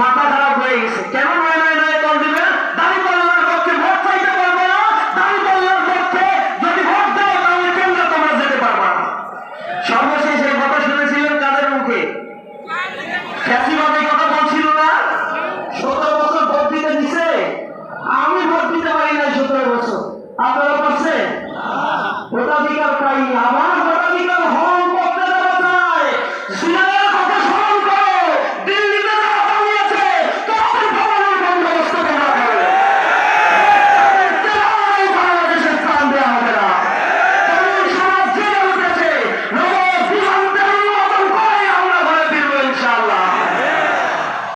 মাথা খারাপ হয়ে গেছে। কেন